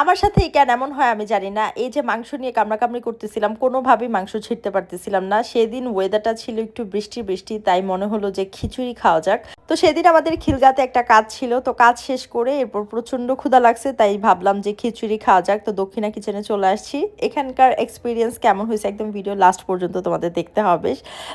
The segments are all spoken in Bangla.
আমার সাথে কেন এমন হয় আমি জানি না। এই যে মাংস নিয়ে কামড়াকামড়ি করতেছিলাম, কোনোভাবেই মাংস ছিঁড়তে পারতেছিলাম না। সেদিন ওয়েদারটা ছিল একটু বৃষ্টি বৃষ্টি, তাই মনে হলো যে খিচুড়ি খাওয়া যাক। তো সেদিন আমাদের খিলগাতে একটা কাজ ছিল, তো কাজ শেষ করে এরপর প্রচণ্ড ক্ষুধা লাগছে, তাই ভাবলাম যে খিচুড়ি খাওয়া যাক। তো দক্ষিণা কিচেনে চলে আসছি। এখানকার এক্সপিরিয়েন্স কেমন হয়েছে একদম ভিডিও লাস্ট পর্যন্ত তোমাদের দেখতে হবে।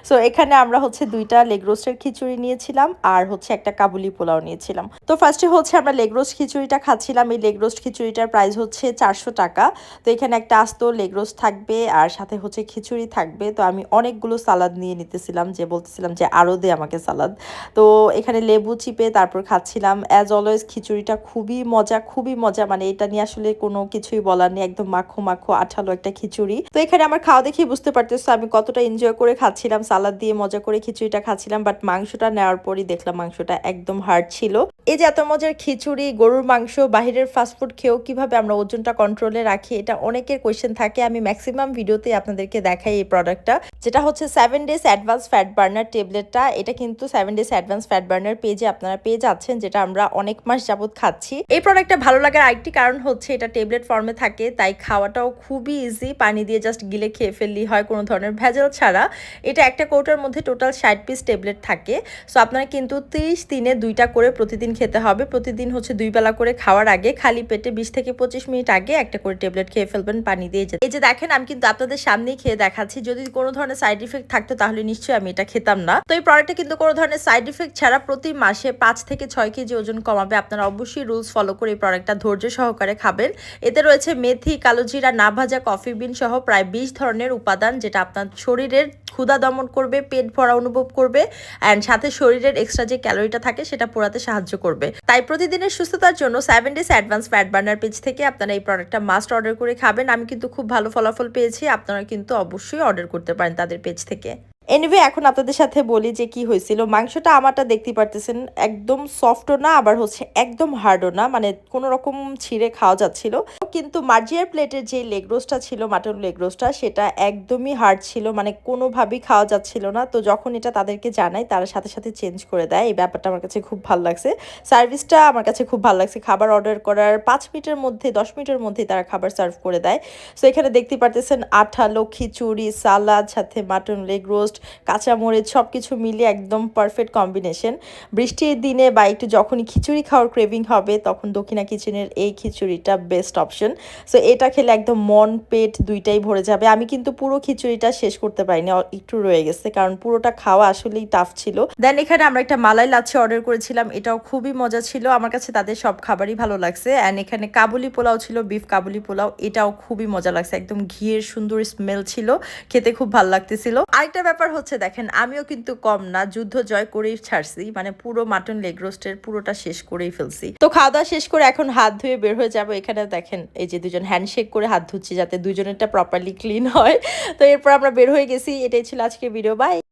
সো এখানে আমরা হচ্ছে দুইটা লেগ রোস্টের খিচুড়ি নিয়েছিলাম, আর হচ্ছে একটা কাবুলি পোলাও নিয়েছিলাম। তো ফার্স্টে হচ্ছে আমরা লেগ রোস্ট খিচুড়িটা খাচ্ছিলাম। এই লেগ রোস্ট খিচুড়িটার প্রাইস হচ্ছে চারশো টাকা। তো এখানে একটা আস্ত লেগ রোস্ট থাকবে আর সাথে হচ্ছে খিচুড়ি থাকবে। তো আমি অনেকগুলো সালাদ নিয়ে নিতেছিলাম যে বলতেছিলাম যে আরও দে আমাকে সালাদ। তো এখানে লেবু চিপে তারপর খাচ্ছিলাম। অ্যাজ অলওয়েজ খিচুড়িটা খুবই মজা খুবই মজা। মানে এটা নিয়ে আসলে কোনো কিছুই বলার নেই। একদম মাখো মাখো আঠালো একটা খিচুড়ি। তো এখানে আমার খাওয়া দেখেই বুঝতে পারতেছো আমি কতটা এনজয় করে খাচ্ছিলাম। সালাদ দিয়ে মজা করে খিচুড়িটা খাচ্ছিলাম। বাট মাংসটা নেওয়ার পরই দেখলাম মাংসটা একদম হার্ড ছিল। এই যে এত মজার খিচুড়ি, গরুর মাংস, বাহিরের ফাস্টফুড খেয়েও কীভাবে আমরা ওজনটা কন্ট্রোলে রাখি, এটা অনেকের কোয়েশ্চেন থাকে। আমি ম্যাক্সিমাম ভিডিওতে আপনাদেরকে দেখাই এই প্রোডাক্টটা যেটা হচ্ছে seven days advance fat burner ট্যাবলেটটা এটা কিন্তু seven days advance fat burner পেজে আপনারা পেয়ে যাচ্ছেন, যেটা আমরা অনেক মাস যাবত খাচ্ছি। এই প্রোডাক্টটা ভালো লাগার আরেকটি কারণ হচ্ছে এটা ট্যাবলেট ফর্মে থাকে, তাই খাওয়াটাও খুবই ইজি পানি দিয়ে জাস্ট গিলে খেয়ে ফেললি হয় কোনো ধরনের ভেজাল ছাড়া। এটা একটা কৌটার মধ্যে টোটাল ষাট পিস ট্যাবলেট থাকে। সো আপনারা কিন্তু তিরিশ দিনে দুইটা করে প্রতিদিন খেতে হবে। প্রতিদিন হচ্ছে দুই বেলা করে খাওয়ার আগে খালি পেটে বিশ থেকে পঁচিশ মিনিট আগে একটা করে ট্যাবলেট খেয়ে ফেলবেন, পানি দিয়ে যে এই যে দেখেন, আমি কিন্তু আপনাদের সামনেই খেয়ে দেখাচ্ছি। যদি কোনো ধরনের সাইড ইফেক্ট থাকতো, তাহলে নিশ্চয়ই আমি এটা খেতাম না। তো এই প্রোডাক্টটা কিন্তু কোনো ধরনের সাইড ইফেক্ট ছাড়া প্রতি মাসে পাঁচ থেকে ছয় কেজি ওজন কমাবে। আপনারা অবশ্যই রুলস ফলো করে এই প্রোডাক্টটা ধৈর্য সহকারে খাবেন। এতে রয়েছে মেথি কালোজিরা না ভাজা কফি বিন সহ প্রায় বিশ ধরনের উপাদান, যেটা আপনার শরীরের ক্ষুধা দমন করবে, পেট ভরা অনুভব করবে অ্যান্ড সাথে শরীরের এক্সট্রা যে ক্যালোরিটা থাকে, সেটা পোড়াতে সাহায্য করবে। তাই প্রতিদিনের সুস্থতার জন্য seven days advance fat burner page থেকে আপনারা এই প্রোডাক্টটা মাস্ট অর্ডার করে খাবেন। আমি কিন্তু খুব ভালো ফলাফল পেয়েছি, আপনারা কিন্তু অবশ্যই অর্ডার করতে পারেন তাদের পেজ থেকে। এনিভে এখন আপনাদের সাথে বলি যে কি হয়েছিল। মাংসটা আমারটা দেখতে পারতেছেন, একদম সফটও না, আবার হচ্ছে একদম হার্ডও না। মানে কোনো রকম ছিঁড়ে খাওয়া যাচ্ছিল। কিন্তু মার্জিয়ার প্লেটের যে লেগ রোস্টটা ছিল, মাটন লেগ রোস্টটা, সেটা একদমই হার্ড ছিল মানে কোনোভাবেই খাওয়া যাচ্ছিল না। তো যখন এটা তাদেরকে জানাই, তারা সাথে সাথে চেঞ্জ করে দেয়। এই ব্যাপারটা আমার কাছে খুব ভালো লাগছে। সার্ভিসটা আমার কাছে খুব ভালো লাগছে। খাবার অর্ডার করার পাঁচ মিনিটের মধ্যে, দশ মিনিটের মধ্যেই তারা খাবার সার্ভ করে দেয়। সো এখানে দেখতে পারতেছেন আঠালো, খিচুড়ি সালাদ সাথে মাটন লেগ রোস্ট, কাঁচামরিচ সব কিছু মিলিয়ে একদম পারফেক্ট কম্বিনেশন বৃষ্টির দিনে বা একটু যখনই খিচুড়ি খাওয়ার ক্রেভিং হবে, তখন দক্ষিণা কিচেনের এই খিচুড়িটা বেস্ট অপশন সো এটা খেলে একদম মন, পেট দুইটাই ভরে যাবে। আমি কিন্তু পুরো খিচুড়িটা শেষ করতে পারিনি একটু রয়ে গেছে, কারণ পুরোটা খাওয়া আসলেই টাফ ছিল। দেন এখানে আমরা একটা মালাই লাচ্ছি অর্ডার করেছিলাম, এটাও খুবই মজা ছিল। আমার কাছে তাদের সব খাবারই ভালো লাগছে। অ্যান্ড এখানে কাবুলি পোলাও ছিল বিফ কাবুলি পোলাও, এটাও খুবই মজা লাগছে। একদম ঘিয়ের সুন্দর স্মেল ছিল, খেতে খুব ভালো লাগতেছিল। আরেকটা ব্যাপার হচ্ছে, দেখেন, আমিও কিন্তু কম না, যুদ্ধ জয় করেই ছাড়ছি মানে পুরো মাটন লেগ রোস্টের পুরোটা শেষ করেই ফেলছি। তো খাওয়া দাওয়া শেষ করে এখন হাত ধুয়ে বের হয়ে যাব। এখানে দেখেন এই যে দুজন হ্যান্ডশেক করে হাত ধুচ্ছে যাতে দুজনেরটা প্রপারলি ক্লিন হয়। তো এরপর আমরা বের হয়ে গেছি। এটাই ছিল আজকে ভিডিও বাই